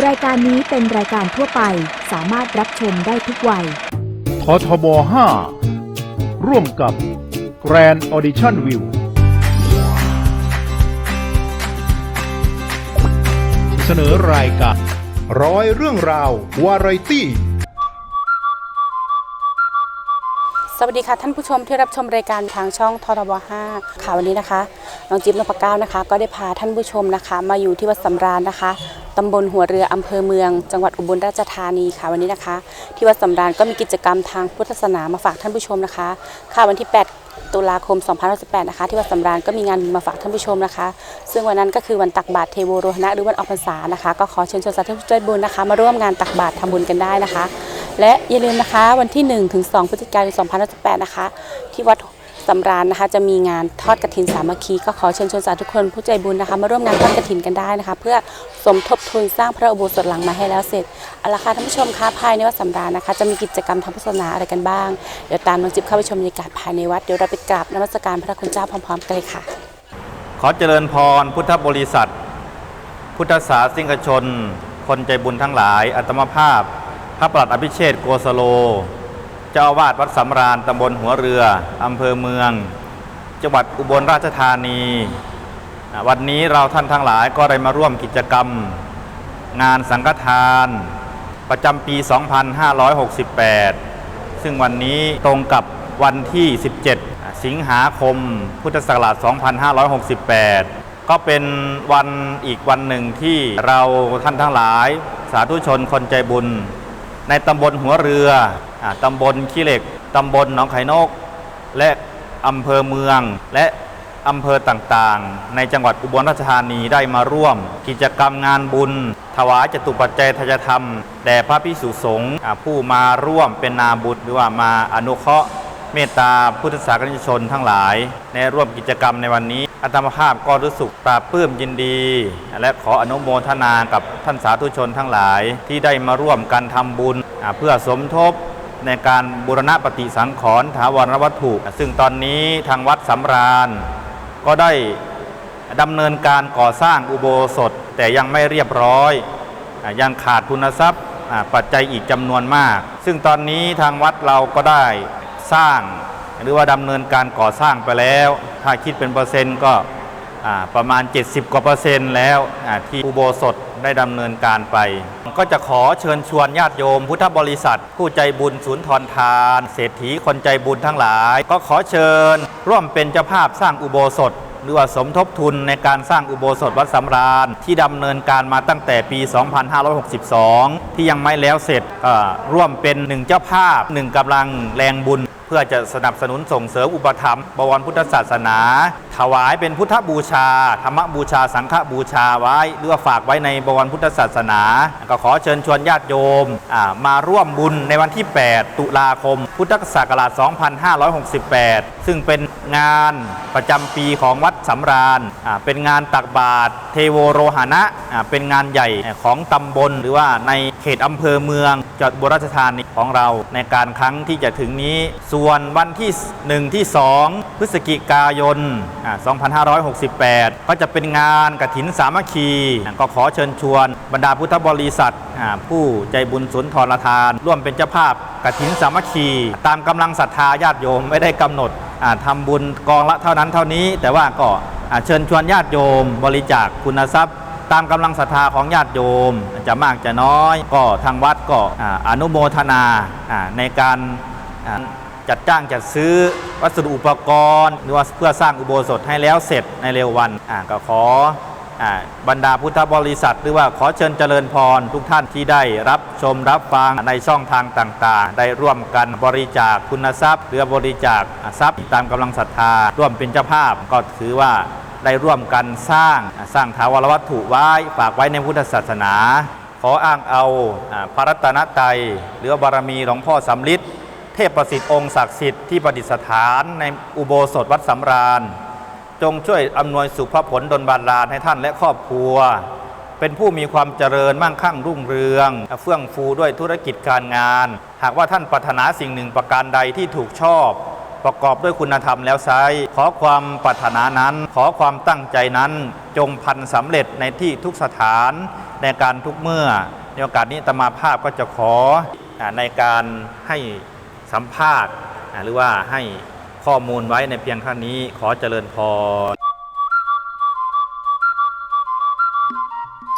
รายการนี้เป็นรายการทั่วไปสามารถรับชมได้ทุกวัย ททบ 5 ร่วมกับ Grand Audition View เสนอรายการร้อยเรื่องราว วาไรตี้ สวัสดีค่ะท่านผู้ชมที่รับชมรายการทางช่องทรบ5ค่ะวันนี้นะคะน้องจิ๊บนพเก้านะคะ ก็ได้พาท่านผู้ชมนะคะ มาอยู่ที่วัดสำราญนะคะ ตำบลหัวเรืออำเภอเมือง จังหวัดอุบลราชธานีค่ะวันนี้นะคะ ที่วัดสำราญก็มีกิจกรรมทางพุทธศาสนามาฝากท่านผู้ชมนะคะ ค่ะวันที่ 8 ตุลาคม2518นะคะ ที่วัดสำราญก็มีงานมาฝากท่านผู้ชมนะคะ ซึ่งวันนั้นก็คือวันตักบาตรเทโวโรหณะหรือวันออกพรรษานะคะ ก็ขอเชิญชวนสาธุชนบุญนะคะ มาร่วมงานตักบาตรทำบุญกันได้นะคะ และอย่าลืมนะคะวันที่ 1 ถึง 2 พฤศจิกายน2518นะคะ ที่วัด สำราญนะคะจะมีงานทอดกระถินสามัคคีก็ขอเชิญชวนสาธุชนผู้ใจบุญนะคะมาร่วมงานทอดกระถินกันได้นะคะ เพื่อสมทบทุนสร้างพระอุโบสถหลังมาให้แล้วเสร็จเอาละค่ะท่านผู้ชมคะภายในวัดสำราญนะคะ จะมีกิจกรรมทางพุทธศาสนาอะไรกันบ้าง เดี๋ยวตามน้องจิ๊บเข้าไปชมบรรยากาศภายในวัดเดี๋ยวเราไปกราบนมัสการพระคุณเจ้าพร้อมๆกันเลยค่ะ ขอเจริญพรพุทธบริษัท พุทธศาสนิกชน คนใจบุญทั้งหลายอัตมภาพ พระปลัดอภิเชษโกสโล เจ้าอาวาสวัดสำราญตำบลหัวเรืออำเภอเมือง จังหวัดอุบลราชธานี วันนี้เราท่านทั้งหลายก็ได้มาร่วมกิจกรรม งานสังฆทาน ประจำปี 2568 ซึ่งวันนี้ตรงกับวันที่ 17 สิงหาคม พุทธศักราช 2568 ก็เป็นวันอีกวันหนึ่งที่เราท่านทั้งหลาย สาธุชนคนใจบุญ ในตำบลหัวเรืออตำบลขี้เหล็ก ตำบลหนองไข่นก และอำเภอเมือง และอำเภอต่างๆ ในจังหวัดอุบลราชธานีได้มาร่วม กิจกรรมงานบุญ ถวายจตุปัจจัยทายธรรม แด่พระพิสุสงฆ์ผู้มาร่วมเป็นนาบุตรหรือว่ามาอนุเคราะห์เมตตาพุทธศาสนิกชนทั้งหลาย ในร่วมกิจกรรมในวันนี้ อาตมาภาพก็รู้สึกปราบปลื้มยินดี และขออนุโมทนากับท่านสาธุชนทั้งหลายที่ได้มาร่วมกันทำบุญ เพื่อสมทบในการบูรณะปฏิสังขรณ์ถาวรวัตถุ ซึ่งตอนนี้ทางวัดสำราญ ก็ได้ดำเนินการก่อสร้างอุโบสถ แต่ยังไม่เรียบร้อย ยังขาดทุนทรัพย์ปัจจัยอีกจำนวนมาก ซึ่งตอนนี้ทางวัดเราก็ได้สร้าง หรือว่าดำเนินการก่อสร้างไปแล้ว ถ้าคิดเป็นเปอร์เซ็นต์ก็ประมาณ 70 กว่าเปอร์เซ็นต์แล้วที่อุโบสถได้ดำเนินการไป ก็จะขอเชิญชวนญาติโยม พุทธบริษัท ผู้ใจบุญศูนย์ทรทาน เศรษฐีคนใจบุญทั้งหลาย ก็ขอเชิญร่วมเป็นเจ้าภาพสร้างอุโบสถ หรือว่าสมทบทุนในการสร้างอุโบสถวัดสำราญ ที่ดำเนินการมาตั้งแต่ปี 2562 ที่ยังไม่แล้วเสร็จร่วมเป็นหนึ่งเจ้าภาพหนึ่งกำลังแรงบุญ เพื่อจะสนับสนุนส่งเสริมอุปถัมภ์บวรพุทธศาสนา ถวายเป็นพุทธบูชา ธรรมบูชา สังฆบูชาไว้หรือว่าฝากไว้ในบวรพุทธศาสนา ก็ขอเชิญชวนญาติโยมมาร่วมบุญในวันที่ 8 ตุลาคม พุทธศักราช 2568 ซึ่งเป็นงานประจำปีของวัดสำราญเป็นงานตักบาตรเทโวโรหณะเป็นงานใหญ่ของตำบล หรือว่าในเขตอำเภอเมืองจังหวัดอุราชธานีของเราในการครั้งที่จะถึงนี้ ส่วนวันที่ 1 ที่ 2 พฤศจิกายน 2568 ก็จะเป็นงานกฐินสามัคคี ก็ขอเชิญชวนบรรดาพุทธบริษัทผู้ใจบุญสุนทรทาน ร่วมเป็นเจ้าภาพกฐินสามัคคี ตามกำลังศรัทธาญาติโยมไม่ได้กำหนด อ่าทำบุญกองละเท่านั้นเท่านี้ แต่ว่าก็เชิญชวนญาติโยม บริจาคคุณทรัพย์ ตามกำลังศรัทธาของญาติโยม จะมากจะน้อย ก็ทางวัดก็อนุโมทนาในการจัดจ้างจัดซื้อวัสดุอุปกรณ์หรือว่าเพื่อสร้างอุโบสถให้แล้วเสร็จในเร็ววันก็ขอ บรรดาพุทธบริษัท หรือว่าขอเชิญเจริญพรทุกท่านที่ได้รับชมรับฟังในช่องทางต่างๆ ได้ร่วมกันบริจาคคุณทรัพย์ หรือบริจาคทรัพย์ตามกำลังศรัทธา ร่วมเป็นเจ้าภาพก็ถือว่าได้ร่วมกันสร้างสร้างถาวรวัตถุไว้ฝากไว้ในพุทธศาสนา ขออ้างเอาอ่าพระรัตนตรัยหรือบารมีหลวงพ่อสำลิดเทพประสิทธิ์องค์ศักดิ์สิทธิ์ที่ประดิษฐานในอุโบสถวัดสำราญ จงช่วยอำนวยสุขผลดลบันดาลให้ท่านและครอบครัว เป็นผู้มีความเจริญมั่งคั่งรุ่งเรือง เฟื่องฟูด้วยธุรกิจการงาน หากว่าท่านปรารถนาสิ่งหนึ่งประการใดที่ถูกชอบ ประกอบด้วยคุณธรรมแล้วไซร้ขอความปรารถนานั้น ขอความตั้งใจนั้น จงพันสำเร็จในที่ทุกสถานในการทุกเมื่อ ในโอกาสนี้ตมาภาพก็จะขอในการให้สัมภาษณ์หรือว่าให้ ข้อมูลไว้ในเพียงเท่านี้ขอเจริญพร